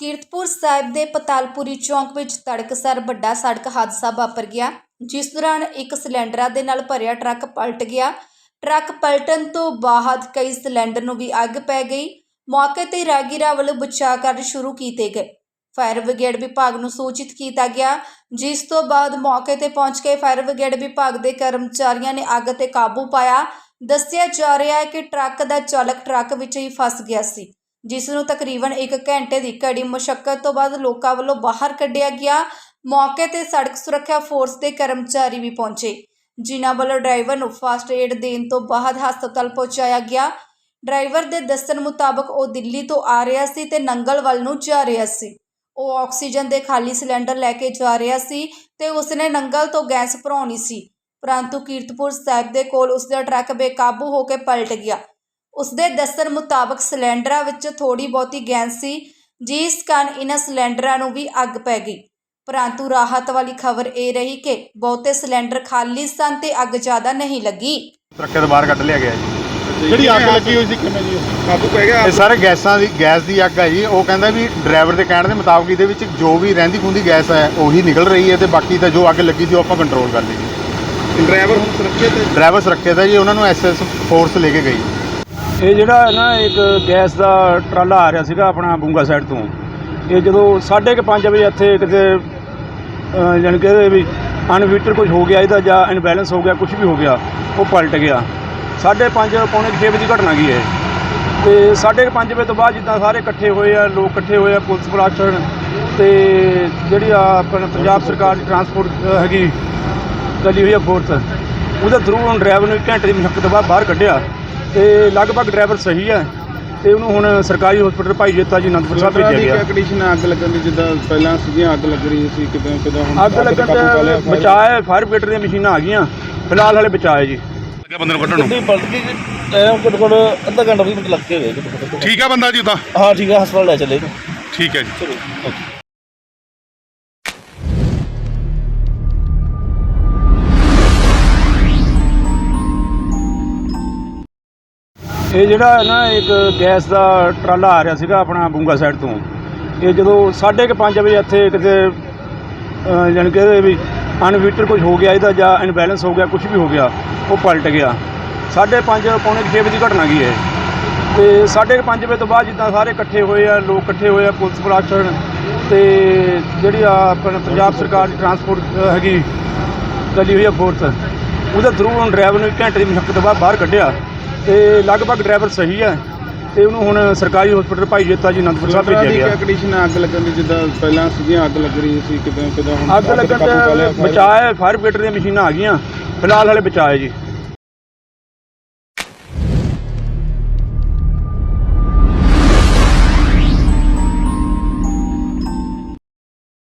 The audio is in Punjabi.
ਕੀਰਤਪੁਰ ਸਾਹਿਬ ਦੇ ਪਤਾਲਪੁਰੀ ਚੌਂਕ ਵਿੱਚ ਤੜਕਸਰ ਵੱਡਾ ਸੜਕ ਹਾਦਸਾ ਵਾਪਰ ਗਿਆ, ਜਿਸ ਦੌਰਾਨ ਇੱਕ ਸਿਲੰਡਰਾਂ ਦੇ ਨਾਲ ਭਰਿਆ ਟਰੱਕ ਪਲਟ ਗਿਆ। ਟਰੱਕ ਪਲਟਣ ਤੋਂ ਬਾਅਦ ਕਈ ਸਿਲੰਡਰ ਨੂੰ ਵੀ ਅੱਗ ਪੈ ਗਈ। ਮੌਕੇ ਤੇ ਰਾਗੀਰਾ ਵੱਲੋਂ ਬਚਾਅ ਕਾਰਜ ਸ਼ੁਰੂ ਕੀਤੇ ਗਏ। ਫਾਇਰ ਬ੍ਰਿਗੇਡ ਵਿਭਾਗ ਨੂੰ ਸੂਚਿਤ ਕੀਤਾ ਗਿਆ, ਜਿਸ ਤੋਂ ਬਾਅਦ ਮੌਕੇ ਤੇ ਪਹੁੰਚ ਕੇ ਫਾਇਰ ਬ੍ਰਿਗੇਡ ਵਿਭਾਗ ਦੇ ਕਰਮਚਾਰੀਆਂ ਨੇ ਅੱਗ ਤੇ ਕਾਬੂ ਪਾਇਆ। ਦੱਸਿਆ ਜਾ ਰਿਹਾ ਹੈ ਕਿ ਟਰੱਕ ਦਾ ਚਾਲਕ ਟਰੱਕ ਵਿੱਚ ਹੀ ਫਸ ਗਿਆ ਸੀ। ਜਿਸ ਨੂੰ ਤਕਰੀਬਨ 1 ਘੰਟੇ ਦੀ ਕੜੀ ਮੁਸ਼ਕਲ ਤੋਂ ਬਾਅਦ ਲੋਕਾਂ ਵੱਲੋਂ ਬਾਹਰ ਕੱਢਿਆ ਗਿਆ, ਮੌਕੇ ਤੇ ਸੜਕ ਸੁਰੱਖਿਆ ਫੋਰਸ ਦੇ ਕਰਮਚਾਰੀ ਵੀ ਪਹੁੰਚੇ। ਜਿਨ੍ਹਾਂ ਵੱਲੋਂ ਡਰਾਈਵਰ ਨੂੰ ਫਾਸਟ ਏਡ ਦੇਣ ਤੋਂ ਬਾਅਦ ਹਸਪਤਾਲ ਪਹੁੰਚਾਇਆ ਗਿਆ। ਡਰਾਈਵਰ ਦੇ ਦੱਸਣ ਮੁਤਾਬਕ ਉਹ ਦਿੱਲੀ ਤੋਂ ਆ ਰਿਹਾ ਸੀ ਤੇ ਨੰਗਲ ਵੱਲ ਨੂੰ ਜਾ ਰਿਹਾ ਸੀ। ਉਹ ਆਕਸੀਜਨ ਦੇ ਖਾਲੀ ਸਿਲੰਡਰ ਲੈ ਕੇ ਜਾ ਰਿਹਾ ਸੀ ਤੇ ਉਸਨੇ ਨੰਗਲ ਤੋਂ ਗੈਸ ਭਰਾਉਣੀ ਸੀ। ਪਰੰਤੂ ਕੀਰਤਪੁਰ ਸਾਹਿਬ ਦੇ ਕੋਲ ਉਸਦਾ ਟਰੱਕ ਬੇਕਾਬੂ ਹੋ ਕੇ ਪਲਟ ਗਿਆ। ਉਸਦੇ ਦੱਸਣ ਮੁਤਾਬਕ ਸਿਲੰਡਰਾਂ ਵਿੱਚ ਥੋੜੀ ਬਹੁਤੀ ਗੈਸ ਸੀ ਜਿਸ ਕਾਰਨ ਇਹਨਾਂ ਸਿਲੰਡਰਾਂ ਨੂੰ ਵੀ ਅੱਗ ਪੈ ਗਈ। ਪਰੰਤੂ ਰਾਹਤ ਵਾਲੀ ਖਬਰ ਇਹ ਰਹੀ ਕਿ ਬਹੁਤੇ ਸਿਲੰਡਰ ਖਾਲੀ ਸਨ ਤੇ ਅੱਗ ਜ਼ਿਆਦਾ ਨਹੀਂ ਲੱਗੀ। ਟਰੱਕੇ ਤੋਂ ਬਾਹਰ ਕੱਢ ਲਿਆ ਗਿਆ ਜੀ। ਜਿਹੜੀ ਅੱਗ ਲੱਗੀ ਹੋਈ ਸੀ ਕਿਵੇਂ ਜੀ ਕਾਬੂ ਪੈ ਗਿਆ। ਇਹ ਸਾਰੇ ਗੈਸਾਂ ਦੀ ਗੈਸ ਦੀ ਅੱਗ ਹੈ ਜੀ। ਉਹ ਕਹਿੰਦਾ ਵੀ ਡਰਾਈਵਰ ਦੇ ਕਹਿਣ ਦੇ ਮੁਤਾਬਕ ਇਹਦੇ ਵਿੱਚ ਜੋ ਵੀ ਰਹਿੰਦੀ ਖੁੰਦੀ ਗੈਸ ਹੈ ਉਹੀ ਨਿਕਲ ਰਹੀ ਹੈ ਤੇ ਬਾਕੀ ਤਾਂ ਜੋ ਅੱਗ ਲੱਗੀ ਸੀ ਉਹ ਆਪਾਂ ਕੰਟਰੋਲ ਕਰ ਲਈ ਜੀ ਡਰਾਈਵਰ ਹੁਣ ਸੁਰੱਖਿਅਤ ਹੈ? ਡਰਾਈਵਰ ਸੁਰੱਖਿਅਤ ਹੈ ਜੀ। ਉਹਨਾਂ ਨੂੰ ਐਸਐਸ ਫੋਰਸ ਲੈ ਕੇ ਗਈ। ਇਹ ਜਿਹੜਾ ਨਾ ਇੱਕ ਗੈਸ ਦਾ ਟਰਾਲਾ ਆ ਰਿਹਾ ਸੀਗਾ ਆਪਣਾ ਬੁੰਗਾ ਸਾਈਡ ਤੋਂ ਇਹ ਜਦੋਂ 5:30 ਵਜੇ ਇੱਥੇ ਕਿਤੇ ਅਹ, ਜਾਣੀ ਕਿ ਇਹਦੇ ਵੀ ਅਨਵੀਟਰ ਕੁਝ ਹੋ ਗਿਆ ਇਹਦਾ ਜਾਂ ਇਨਬੈਲੈਂਸ ਹੋ ਗਿਆ ਕੁਝ ਵੀ ਹੋ ਗਿਆ ਉਹ ਪਲਟ ਗਿਆ। 5:30 ਪੌਣੇ 6 ਵਜੇ ਦੀ ਘਟਨਾ ਗਈ ਹੈ? ਤੇ 5:30 ਵਜੇ ਤੋਂ ਬਾਅਦ ਜਿੱਦਾਂ ਸਾਰੇ ਇਕੱਠੇ ਹੋਏ ਆ ਲੋਕ ਇਕੱਠੇ ਹੋਏ ਆ ਪੁਲਿਸ ਪ੍ਰਸ਼ਾਸਨ ਤੇ ਜਿਹੜੀ ਆ ਆਪਣਾ ਪੰਜਾਬ ਸਰਕਾਰ ਦੀ ਟਰਾਂਸਪੋਰਟ ਹੈਗੀ ਚੱਲੀ ਹੋਈ ਆ ਫੋਰਸ ਉਹਦੇ ਥਰੂ ਹੁਣ ਡਰਾਈਵਰ ਨੂੰ ਘੰਟੇ ਦੀ ਮੁਸ਼ਕਲ ਤੋਂ ਬਾਅਦ ਬਾਹਰ ਕੱਢਿਆ। ਤੇ ਲਗਭਗ ਡਰਾਈਵਰ ਸਹੀ ਹੈ ਤੇ ਉਹਨੂੰ ਹੁਣ ਸਰਕਾਰੀ ਹਸਪੀਟਲ ਭਾਈ ਜੇਤਾ ਜੀ ਅਨੰਦਪੁਰ ਸਾਹਿਬ ਭੇਜਿਆ ਦੀ ਗਿਆ। ਕੰਡੀਸ਼ਨ ਅੱਗ ਲੱਗਣ ਦੀ ਜਿੱਦਾਂ ਪਹਿਲਾਂ ਸੀਗੀਆਂ ਅੱਗ ਲੱਗ ਰਹੀ ਸੀ ਕਿਦਾਂ ਕਿਦਾਂ ਹੁਣ ਅੱਗ ਲੱਗਣ ਤੇ ਬਚਾਅ ਫਾਇਰ ਬ੍ਰਿਗੇਡ ਦੀਆਂ ਮਸ਼ੀਨਾਂ ਆ ਗਈਆਂ। ਫਿਲਹਾਲ ਹਲੇ ਬਚਾਅ ਹੈ ਜੀ। ਲੱਗਾ ਬੰਦੇ ਨੂੰ ਕੱਢਣ ਗਈ ਜੀ। ਟਾਈਮ ਘੱਟੋ ਘੱਟ ਅੱਧਾ ਘੰਟਾ ਵੀ ਮਿੰਟ ਲੱਗ ਕੇ ਗਏ। ਠੀਕ ਆ ਬੰਦਾ ਜੀ ਉਦਾਂ ਹਾਂ ਠੀਕ ਹੈ ਹਸਪਤਾਲ ਲੈ ਚੱਲੇ ਠੀਕ ਹੈ ਜੀ। ਚਲੋ ਓਕੇ। ਇਹ ਜਿਹੜਾ ਨਾ ਇੱਕ ਗੈਸ ਦਾ ਟਰਾਲਾ ਆ ਰਿਹਾ ਸੀਗਾ ਆਪਣਾ ਬੁੰਗਾ ਸਾਈਡ ਤੋਂ ਇਹ ਜਦੋਂ 5:30 ਵਜੇ ਇੱਥੇ ਕਿਤੇ ਅਹ, ਜਾਣੀ ਕਿ ਇਹਦੇ ਵੀ ਅਨਵੀਟਰ ਕੁਝ ਹੋ ਗਿਆ ਇਹਦਾ ਜਾਂ ਇਨਬੈਲੈਂਸ ਹੋ ਗਿਆ ਕੁਝ ਵੀ ਹੋ ਗਿਆ ਉਹ ਪਲਟ ਗਿਆ। 5:30 ਪੌਣੇ 6 ਵਜੇ ਦੀ ਘਟਨਾ ਗਈ ਹੈ? ਤੇ 5:30 ਵਜੇ ਤੋਂ ਬਾਅਦ ਜਿੱਦਾਂ ਸਾਰੇ ਇਕੱਠੇ ਹੋਏ ਆ ਲੋਕ ਇਕੱਠੇ ਹੋਏ ਆ ਪੁਲਿਸ ਪ੍ਰਸ਼ਾਸਨ ਤੇ ਜਿਹੜੀ ਆ ਆਪਣਾ ਪੰਜਾਬ ਸਰਕਾਰ ਦੀ ਟਰਾਂਸਪੋਰਟ ਹੈਗੀ ਚੱਲੀ ਹੋਈ ਆ ਫੋਰਸ ਉਹਦੇ ਥਰੂ ਹੁਣ ਡਰਾਈਵਰ ਨੂੰ ਇੱਕ ਘੰਟੇ ਦੀ ਮੁਸ਼ਕਲ ਤੋਂ ਬਾਅਦ ਬਾਹਰ ਕੱਢਿਆ। ਤੇ ਲਗਭਗ ਡਰਾਈਵਰ ਸਹੀ ਹੈ ਤੇ ਉਹਨੂੰ ਹੁਣ ਸਰਕਾਰੀ ਹਸਪੀਟਲ ਭਾਈ ਜੇਤਾ ਜੀ ਅਨੰਦਪੁਰ ਸਾਹਿਬ ਭੇਜਿਆ ਦੀ ਗਿਆ। ਕੰਡੀਸ਼ਨ ਅੱਗ ਲੱਗਣ ਦੀ ਜਿੱਦਾਂ ਪਹਿਲਾਂ ਸੀਗੀਆਂ ਅੱਗ ਲੱਗ ਰਹੀ ਸੀ ਕਿਦਾਂ ਕਿਦਾਂ ਹੁਣ ਅੱਗ ਲੱਗਣ ਤੇ ਬਚਾਅ ਹੈ ਫਾਇਰ ਬ੍ਰਿਗੇਡ ਦੀਆਂ ਮਸ਼ੀਨਾਂ ਆ ਗਈਆਂ। ਫਿਲਹਾਲ ਹਲੇ ਬਚਾਅ ਹੈ ਜੀ।